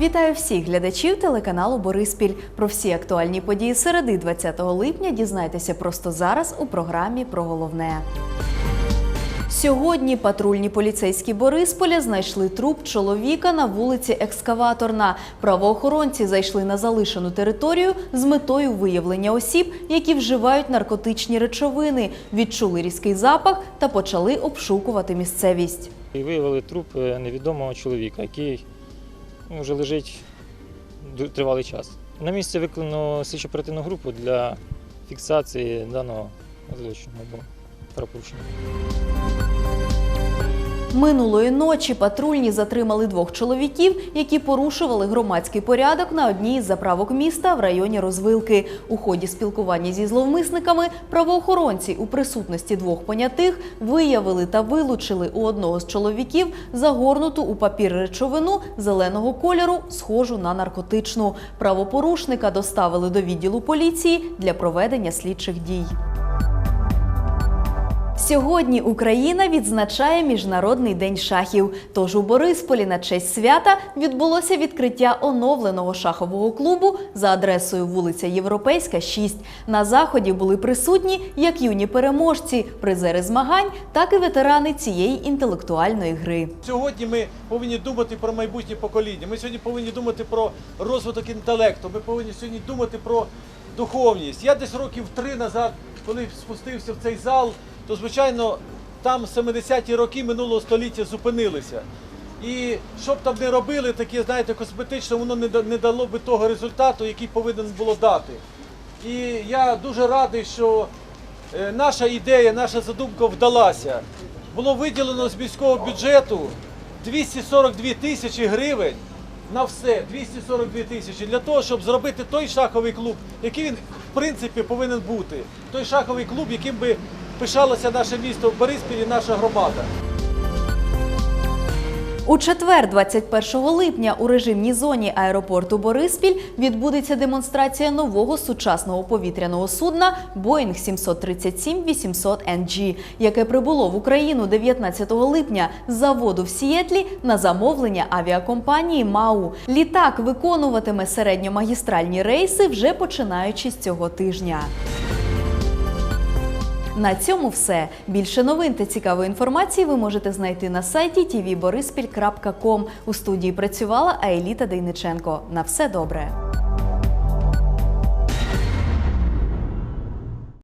Вітаю всіх глядачів телеканалу Бориспіль. Про всі актуальні події середи 20 липня дізнайтеся просто зараз у програмі про головне. Сьогодні патрульні поліцейські Борисполя знайшли труп чоловіка на вулиці Екскаваторна. Правоохоронці зайшли на залишену територію з метою виявлення осіб, які вживають наркотичні речовини, відчули різкий запах та почали обшукувати місцевість. Виявили труп е, невідомого чоловіка, який вже лежить тривалий час. На місце викликано слідчо оперативну групу для фіксації даного злочину або правопорушення. Минулої ночі патрульні затримали двох чоловіків, які порушували громадський порядок на одній із заправок міста в районі Розвилки. У ході спілкування зі зловмисниками правоохоронці у присутності двох понятих виявили та вилучили у одного з чоловіків загорнуту у папір речовину зеленого кольору, схожу на наркотичну. Правопорушника доставили до відділу поліції для проведення слідчих дій. Сьогодні Україна відзначає Міжнародний день шахів. Тож у Борисполі на честь свята відбулося відкриття оновленого шахового клубу за адресою вулиця Європейська, 6. На заході були присутні як юні переможці, призери змагань, так і ветерани цієї інтелектуальної гри. Сьогодні ми повинні думати про майбутнє покоління. Ми сьогодні повинні думати про розвиток інтелекту. Ми повинні сьогодні думати про духовність. Я десь років три назад, коли спустився в цей зал, то звичайно там 70-ті роки минулого століття зупинилися. І що б там не робили, таке, знаєте, косметично, воно не дало би того результату, який повинен було дати. І я дуже радий, що е, наша ідея, наша задумка вдалася. Було виділено з міського бюджету 242 тисячі гривень на все, 242 тисячі, для того, щоб зробити той шаховий клуб, який він в принципі повинен бути. Той шаховий клуб, яким би пишалося наше місто в Бориспілі, наша громада. У четвер, 21 липня, у режимній зоні аеропорту Бориспіль відбудеться демонстрація нового сучасного повітряного судна Boeing 737-800 NG, яке прибуло в Україну 19 липня з заводу в Сієтлі на замовлення авіакомпанії МАУ. Літак виконуватиме середньомагістральні рейси вже починаючи з цього тижня. На цьому все. Більше новин та цікавої інформації ви можете знайти на сайті tvborispіль.com. У студії працювала Аеліта Дейниченко. На все добре.